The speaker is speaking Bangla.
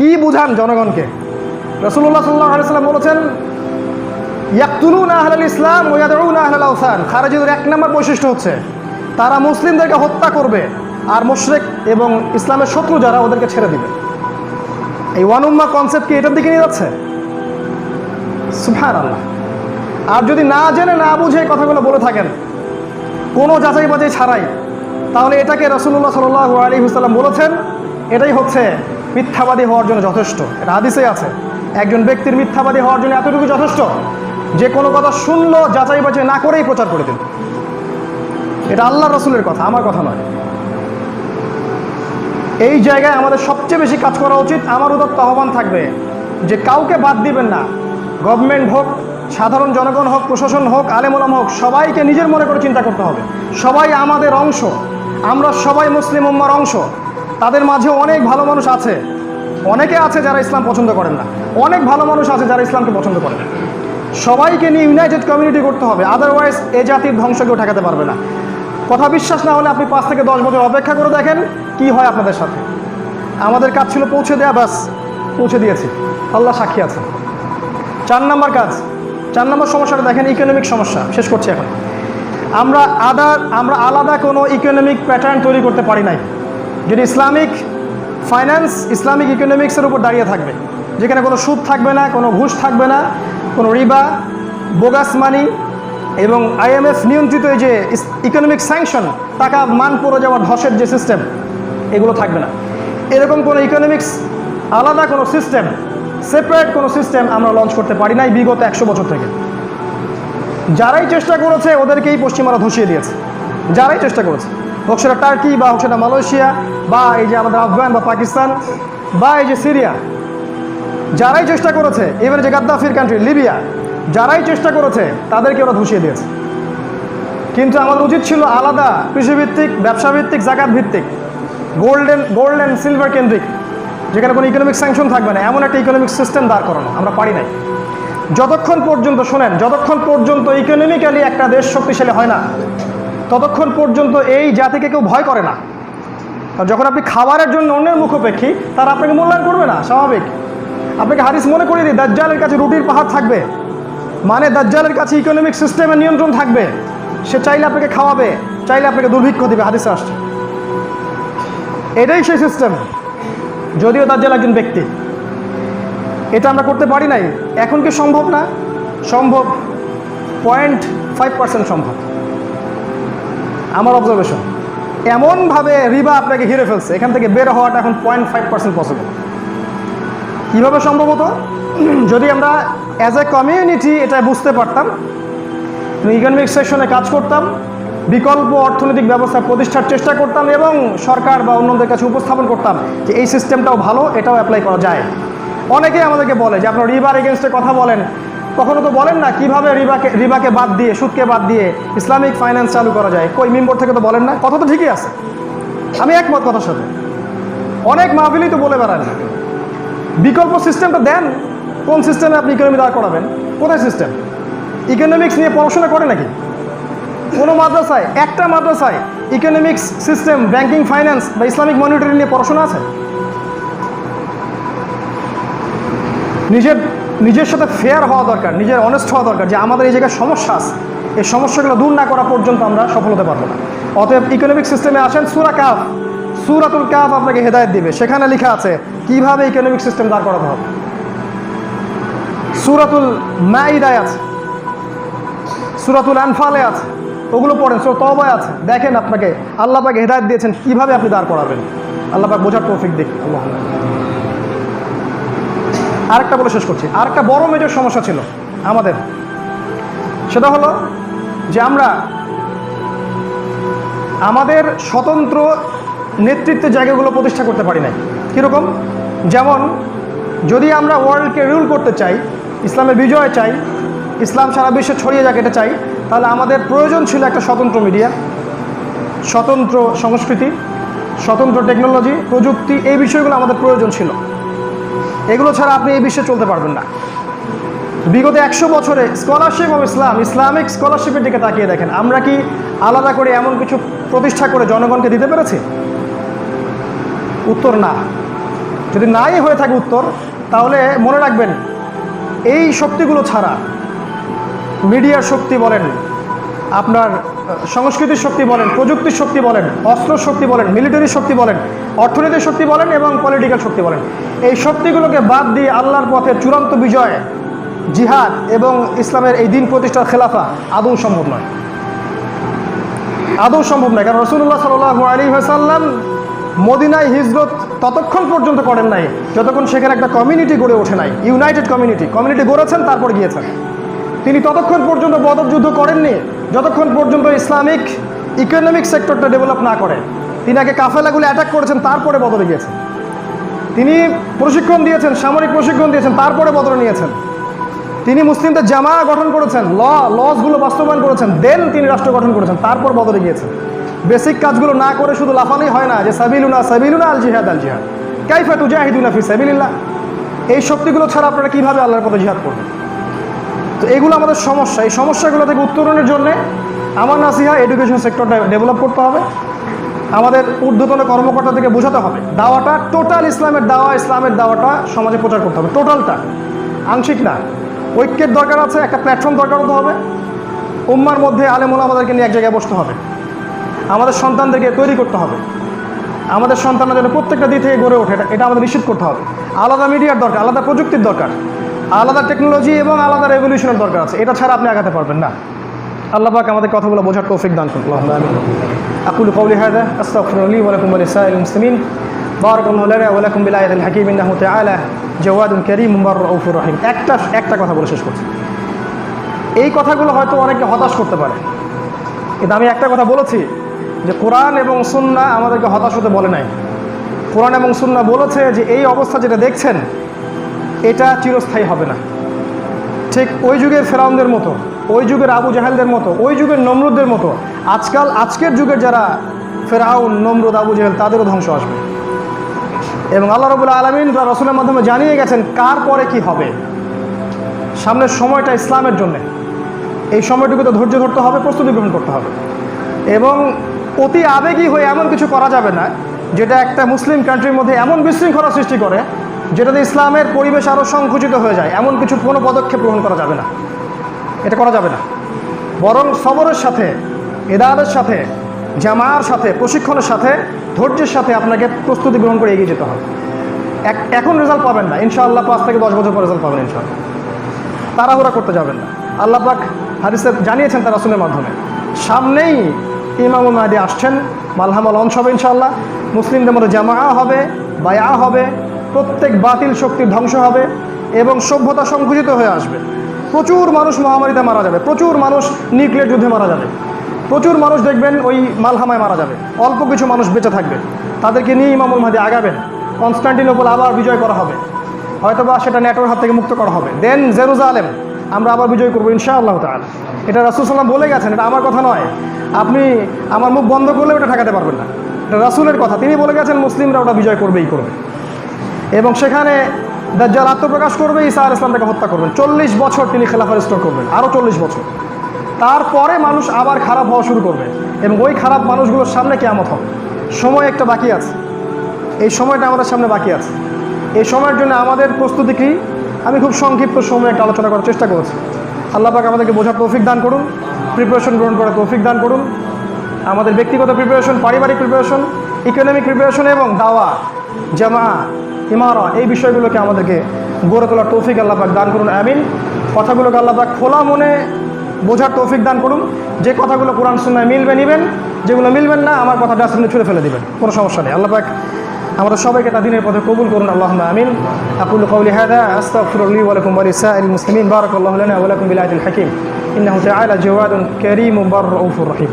কি বুঝান জনগণকে? রসুল্লাহ সাল্লাহ আলাইসাল্লাম বলেছেন ইয়াকুলুন আহলাল ইসলাম ওয়াদউন আহলাল আওসান। খারেজিদের এক নম্বর বৈশিষ্ট্য হচ্ছে, তারা মুসলিমদেরকে হত্যা করবে আর মুশরিক এবং ইসলামের শত্রু যারা ওদেরকে ছেড়ে দিবে। এই ওয়ান উম্মা কনসেপ্ট কি এটার দিকে নিয়ে যাচ্ছে? সুফার আল্লাহ আর যদি না জেনে, না বুঝে কথাগুলো বলে থাকেন, কোনো যাচাই বাছাই ছাড়াই, তাহলে এটাকে রসুল্লাহ সাল্লাহ আলী হুসাল্লাম বলেছেন, এটাই হচ্ছে মিথ্যাবাদী হওয়ার জন্য যথেষ্ট। এটা হাদিসেই আছে। একজন ব্যক্তির মিথ্যাবাদী হওয়ার জন্য এতটুকু যথেষ্ট যে কোনো কথা শুনলো, যাচাই বাছাই না করেই প্রচার করে দিন এটা আল্লাহ রসুলের কথা, আমার কথা নয়। এই জায়গায় আমাদের সবচেয়ে বেশি কাজ করা উচিত, আমার উদত্ত আহ্বান থাকবে যে কাউকে বাদ দিবেন না। গভর্নমেন্ট হোক, সাধারণ জনগণ হোক, প্রশাসন হোক আলেমুলাম হোক, সবাইকে নিজের মনে করে চিন্তা করতে হবে। সবাই আমাদের অংশ, আমরা সবাই মুসলিম উম্মার অংশ। তাদের মাঝে অনেক ভালো মানুষ আছে। অনেকে আছে যারা ইসলাম পছন্দ করেন না। অনেক ভালো মানুষ আছে যারা ইসলামকে পছন্দ করেন সবাইকে নিয়ে ইউনাইটেড কমিউনিটি করতে হবে। আদারওয়াইজ এ জাতির ধ্বংস কেউ ঠেকাতে পারবে না। কথা বিশ্বাস না হলে আপনি পাঁচ থেকে দশ বছর অপেক্ষা করে দেখেন কি হয় আপনাদের সাথে। আমাদের কাজ ছিল পৌঁছে দেয়া, ব্যাস, পৌঁছে দিয়েছি। আল্লাহ সাক্ষী আছে। চার নম্বর কাজ। চার নম্বর সমস্যাটা দেখেন ইকোনমিক সমস্যা। শেষ করছি এখন। আমরা আদার আমরা আলাদা কোনো ইকোনমিক প্যাটার্ন তৈরি করতে পারি নাই। যদি ইসলামিক ফাইন্যান্স ইসলামিক ইকোনমিক্সের উপর দাঁড়িয়ে থাকবে, যেখানে কোনো সুদ থাকবে না, কোনো ঘুষ থাকবে না, কোনো রিবা বোগাস মানি এবং আইএমএফ নিয়ন্ত্রিত এই যে ইকোনমিক স্যাংশন টাকা মান পড়ে যাওয়ার ধসের যে সিস্টেম এগুলো থাকবে না। এরকম কোনো ইকোনমিক্স আলাদা কোনো সিস্টেম সেপারেট কোনো সিস্টেম আমরা লঞ্চ করতে পারি নাই বিগত একশো বছর থেকে। যারাই চেষ্টা করেছে ওদেরকেই পশ্চিমারা ধসিয়ে দিয়েছে। যারাই চেষ্টা করেছে। হোক সেটা টার্কি বা হোক সেটা মালয়েশিয়া বা এই যে আমাদের আফগান বা পাকিস্তান বা এই যে সিরিয়া, যারাই চেষ্টা করেছে এবার যে গাদ্দাফির কান্ট্রি লিবিয়া, যারাই চেষ্টা করেছে, তাদেরকে ওরা ধসিয়ে দিয়েছে। কিন্তু আমাদের উচিত ছিল আলাদা কৃষিভিত্তিক, ব্যবসাভিত্তিক জাকাত ভিত্তিক গোল্ডেন গোল্ড অ্যান্ড সিলভার কেন্দ্রিক, যেখানে কোনো ইকোনমিক স্যাংশন থাকবে না, এমন একটা ইকোনমিক সিস্টেম দাঁড় করানো, আমরা পারি নাই। যতক্ষণ পর্যন্ত, শোনেন, যতক্ষণ পর্যন্ত ইকোনমিক্যালি একটা দেশ শক্তিশালী হয় না ততক্ষণ পর্যন্ত এই জাতিকে কেউ ভয় করে না। যখন আপনি খাবারের জন্য অন্যের মুখোপেক্ষী, তারা আপনাকে মূল্যায়ন করবে না, স্বাভাবিক। আপনাকে হাদিস মনে করিয়ে দিই, দাজ্জালের কাছে রুটির পাহাড় থাকবে। মানে দাজ্জালের কাছে ইকোনমিক সিস্টেমের নিয়ন্ত্রণ থাকবে। সে চাইলে আপনাকে খাওয়াবে, চাইলে আপনাকে দুর্ভিক্ষ দেবে, হাদিসে আসছে। এটাই সেই সিস্টেম যদিও দাজ্জাল একজন ব্যক্তি। এটা আমরা করতে পারি নাই। এখন কি সম্ভব না? সম্ভব। পয়েন্ট ফাইভ পার্সেন্ট সম্ভব। আমার অবজারভেশন এমনভাবে রিবা আপনাকে ঘিরে ফেলছে, এখান থেকে বের হওয়াটা এখন পয়েন্ট ফাইভ পার্সেন্ট পসিবল কীভাবে সম্ভবত যদি আমরা অ্যাজ এ কমিউনিটি এটা বুঝতে পারতাম ইকোনমিক সেকশনে কাজ করতাম, বিকল্প অর্থনৈতিক ব্যবস্থা প্রতিষ্ঠার চেষ্টা করতাম এবং সরকার বা অন্যদের কাছে উপস্থাপন করতাম যে এই সিস্টেমটাও ভালো, এটাও অ্যাপ্লাই করা যায়। অনেকেই আমাদেরকে বলে যে আপনার রিবার এগেনস্টে কথা বলেন কখনো তো বলেন না কীভাবে রিবাকে রিবাকে বাদ দিয়ে, সুদকে বাদ দিয়ে ইসলামিক ফাইন্যান্স চালু করা যায়। কই, মেম্বর থেকে তো বলেন না? কথা তো ঠিকই আছে। আমি একমত কথার সাথে। অনেক মাহফিলই তো বলে বেড়ান বিকল্প সিস্টেমটা দেন। কোন সিস্টেমে আপনি ইকোনমি দাঁড় করাবেন? কোথায় সিস্টেম ইকোনমিক্স নিয়ে পড়াশোনা করে নাকি? কোনো মাদ্রাসায়, একটা মাদ্রাসায় ইকোনমিক্স সিস্টেম ব্যাংকিং ফাইন্যান্স বা ইসলামিক মনিটরিং নিয়ে পড়াশোনা আছে? নিজের নিজের সাথে ফেয়ার হওয়া দরকার, নিজের অনেস্ট হওয়া দরকার যে আমাদের এই জায়গায় সমস্যা আছে। এই সমস্যাগুলো দূর না করা পর্যন্ত আমরা সফল হতে পারব না। অতএব ইকোনমিক সিস্টেমে আসেন সুরা কাফ সুরাতুল কাফ আপনাকে হেদায়ত দিবে। সেখানে লেখা আছে, কীভাবে ইকোনমিক সিস্টেম দাঁড় করাতে হবে। সুরাতুল মাইদায় আছে। সুরাতুল আনফালে আছে। ওগুলো পড়েন সো তবায় আছে। দেখেন আপনাকে, আল্লাহ পাকে হেদায়ত দিয়েছেন কীভাবে আপনি দাঁড় করাবেন। আল্লাহ পাক বোঝার তৌফিক দিক। আল্লাহ আরেকটা বলে শেষ করছি। আরেকটা বড় মেজর সমস্যা ছিল আমাদের। সেটা হলো যে আমরা আমাদের স্বতন্ত্র নেতৃত্বের জায়গাগুলো প্রতিষ্ঠা করতে পারি নাই। কীরকম? যেমন, যদি আমরা ওয়ার্ল্ডকে রুল করতে চাই, ইসলামের বিজয় চাই, ইসলাম সারা বিশ্বে ছড়িয়ে যাক এটা চাই, তাহলে আমাদের প্রয়োজন ছিল একটা স্বতন্ত্র মিডিয়া স্বতন্ত্র সংস্কৃতি, স্বতন্ত্র টেকনোলজি প্রযুক্তি, এই বিষয়গুলো আমাদের প্রয়োজন ছিল। এগুলো ছাড়া আপনি এই বিশ্বে চলতে পারবেন না। বিগত একশো বছরে স্কলারশিপ অফ ইসলাম, ইসলামিক স্কলারশিপের দিকে তাকিয়ে দেখেন, আমরা কি আলাদা করে এমন কিছু প্রতিষ্ঠা করে জনগণকে দিতে পেরেছি? উত্তর না। যদি নাই হয়ে থাকে উত্তর, তাহলে মনে রাখবেন, এই শক্তিগুলো ছাড়া মিডিয়ার শক্তি বলেন আপনার সংস্কৃতির শক্তি বলেন, প্রযুক্তির শক্তি বলেন, অস্ত্র শক্তি বলেন মিলিটারি শক্তি বলেন অর্থনৈতিক শক্তি বলেন এবং পলিটিক্যাল শক্তি বলেন। এই শক্তিগুলোকে বাদ দিয়ে আল্লাহর পথে চূড়ান্ত বিজয়, জিহাদ এবং ইসলামের এই দিন প্রতিষ্ঠার খেলাফা আদৌ সম্ভব নয়। আদৌ সম্ভব নয়, কারণ রসুল্লাহ সাল্লু আলী হাসাল্লাম মদিনায় হিজরত ততক্ষণ পর্যন্ত করেন নাই, যতক্ষণ সেখানে একটা কমিউনিটি গড়ে ওঠে নাই ইউনাইটেড কমিউনিটি কমিউনিটি গড়েছেন, তারপর গিয়েছেন। তিনি ততক্ষণ পর্যন্ত বদর যুদ্ধ করেননি যতক্ষণ পর্যন্ত ইসলামিক ইকোনমিক সেক্টরটা ডেভেলপ না করে, তিনি আগে কাফেলাগুলো অ্যাটাক করেছেন, তারপরে বদলে গিয়েছেন। তিনি প্রশিক্ষণ দিয়েছেন, সামরিক প্রশিক্ষণ দিয়েছেন, তারপরে বদলে নিয়েছেন। তিনি মুসলিমদের জামা গঠন করেছেন, ল লসগুলো বাস্তবায়ন করেছেন দেন তিনি রাষ্ট্র গঠন করেছেন, তারপর বদলে গিয়েছেন। বেসিক কাজগুলো না করে শুধু লাফালেই হয় না, যে সাবিলুনা সাবিলুনা আল জিহাদ আল জিহাদ। কাইফা তুজাহিদুনা ফি সাবিলিল্লাহ। এই শক্তিগুলো ছাড়া আপনারা কীভাবে আল্লাহর পথে জিহাদ করবেন? তো এগুলো আমাদের সমস্যা। এই সমস্যাগুলো থেকে উত্তরণের জন্য আমার নাসিহা এডুকেশন সেক্টরটা ডেভেলপ করতে হবে। আমাদের ঊর্ধ্বতন কর্মকর্তা থেকে বোঝাতে হবে। দাওয়াটা টোটাল ইসলামের দাওয়া, ইসলামের দাওয়াটা সমাজে প্রচার করতে হবে। টোটালটা আংশিক না। ঐক্যের দরকার আছে, একটা প্ল্যাটফর্ম দরকার হতে হবে। উম্মার মধ্যে আলেমুল আমাদেরকে নিয়ে এক জায়গায় বসতে হবে। আমাদের সন্তানদেরকে তৈরি করতে হবে। আমাদের সন্তানরা যেন প্রত্যেকটা দিক থেকে গড়ে ওঠে, এটা- আমাদের নিশ্চিত করতে হবে। আলাদা মিডিয়ার দরকার, আলাদা প্রযুক্তির দরকার। আলাদা টেকনোলজি এবং আলাদা রেভলিউশনের দরকার আছে। এটা ছাড়া আপনি আগাতে পারবেন না। আল্লাহ পাক আমাদের কথাগুলো বোঝার তৌফিক দান করুন। আকুল কৌলি হায়দা আস্তাফরুল আলী ওয়ালাইকুম আলিসাইল মুসলিমিন। বারক মৌলানা ওয়ালাইকুম বিলাহ হাকিম, ইন্নাহ তালা জওয়াদুল করিম উমর রৌফুর রহিম। একটা একটা কথা বলে শেষ করছি। এই কথাগুলো হয়তো অনেকে হতাশ করতে পারে। কিন্তু আমি একটা কথা বলেছি যে কোরআন এবং সুন্না আমাদেরকে হতাশ হতে বলে নাই। কোরআন এবং সুন্না বলেছে যে এই অবস্থা যেটা দেখছেন এটা চিরস্থায়ী হবে না। ঠিক ওই যুগের ফেরাউনদের মতো, ওই যুগের আবু জাহেলদের মতো, ওই যুগের নমরুদদের মতো, আজকাল, আজকের যুগের যারা ফেরাউন, নমরুদ, আবু জাহেল, তাদেরও ধ্বংস আসবে। এবং আল্লাহ রবুল্লা আলমিন বা রসুলের মাধ্যমে জানিয়ে গেছেন, কার পরে কি হবে? সামনের সময়টা ইসলামের জন্য। এই সময়টুকু তো ধৈর্য ধরতে হবে, প্রস্তুতি গ্রহণ করতে হবে। এবং অতি আবেগী হয়ে এমন কিছু করা যাবে না, যেটা একটা মুসলিম কান্ট্রির মধ্যে এমন বিশৃঙ্খলা সৃষ্টি করে যেটাতে ইসলামের পরিবেশ আরও সংকুচিত হয়ে যায়, এমন কিছু কোনো পদক্ষেপ গ্রহণ করা যাবে না। এটা করা যাবে না। বরং সবরের সাথে এদারের সাথে জামার সাথে, প্রশিক্ষণের সাথে, ধৈর্যের সাথে আপনাকে প্রস্তুতি গ্রহণ করে এগিয়ে যেতে হবে। এক- এখন রেজাল্ট পাবেন না। ইনশাআল্লাহ পাঁচ থেকে দশ বছর পর রেজাল্ট পাবেন ইনশাআল্লাহ। তাড়াহুড়া করতে যাবেন না। আল্লাহ পাক হাদিসে জানিয়েছেন তার রাসুলের মাধ্যমে। সামনেই ইমামুল মাহাদি আসছেন, মালহামাল অংশ হবে ইনশাআল্লাহ। মুসলিমদের মধ্যে জামা হবে বায়া হবে প্রত্যেক বাতিল শক্তির ধ্বংস হবে এবং সভ্যতা সংকুচিত হয়ে আসবে। প্রচুর মানুষ মহামারীতে মারা যাবে। প্রচুর মানুষ নিউক্লিয়ার যুদ্ধে মারা যাবে। প্রচুর মানুষ দেখবেন ওই মালহামায় মারা যাবে। অল্প কিছু মানুষ বেঁচে থাকবে। তাদেরকে নিয়ে ইমামুল মাহাদি আগাবেন। কনস্ট্যান্টিনোপল আবার বিজয় করা হবে। হয়তোবা সেটা নেটোর হাত থেকে মুক্ত করা হবে। Then Jerusalem. আমরা আবার বিজয় করব ইনশাআল্লাহ তাআলা। এটা রাসুল সাল্লাম বলে গেছেন, এটা আমার কথা নয়। আপনি আমার মুখ বন্ধ করলেও ওটা ঠেকাতে পারবেন না। এটা রাসুলের কথা। তিনি বলে গেছেন, মুসলিমরা ওটা বিজয় করবেই করবে। এবং সেখানে দাজ্জাল আত্মপ্রকাশ করবে, ঈসা আর ইসলাম তাকে হত্যা করবেন। চল্লিশ বছর তিনি খেলাফা রেস্টোর করবেন আরও চল্লিশ বছর। তারপরে মানুষ আবার খারাপ হওয়া শুরু করবে এবং ওই খারাপ মানুষগুলোর সামনে কেমন হবে। সময় একটা বাকি আছে। এই সময়টা আমাদের সামনে বাকি আছে। এই সময়ের জন্য আমাদের প্রস্তুতি কি? আমি খুব সংক্ষিপ্ত সময়ে একটা আলোচনা করার চেষ্টা করেছি। পাক আমাদেরকে বোঝার তৌফিক দান করুন প্রিপারেশন গ্রহণ করার তৌফিক দান করুন। আমাদের ব্যক্তিগত প্রিপারেশন পারিবারিক প্রিপারেশন ইকোনমিক প্রিপারেশন এবং দাওয়া জামা ইমারা এই বিষয়গুলোকে আমাদেরকে গড়ে তোলার তৌফিক আল্লাহ পাক দান করুন, আমিন। কথাগুলোকে আল্লাহ পাক খোলা মনে বোঝার তৌফিক দান করুন। যে কথাগুলো কোরআন সুন্নায় মিলবে নেবেন, যেগুলো মিলবেন না, আমার কথা ডাস্টবিনে ছুড়ে ফেলে দেবেন। কোনো সমস্যা নেই। আল্লাহ পাক আমাদের সবাইকে তা দিনের পথে কবুল করুন। আল্লাহ আমিন। আকুল কৌলি হাদা আস্তাগফিরু লি ওয়া লাকুম ওয়া লিসাইরিল মুসলিমিন। রহিম।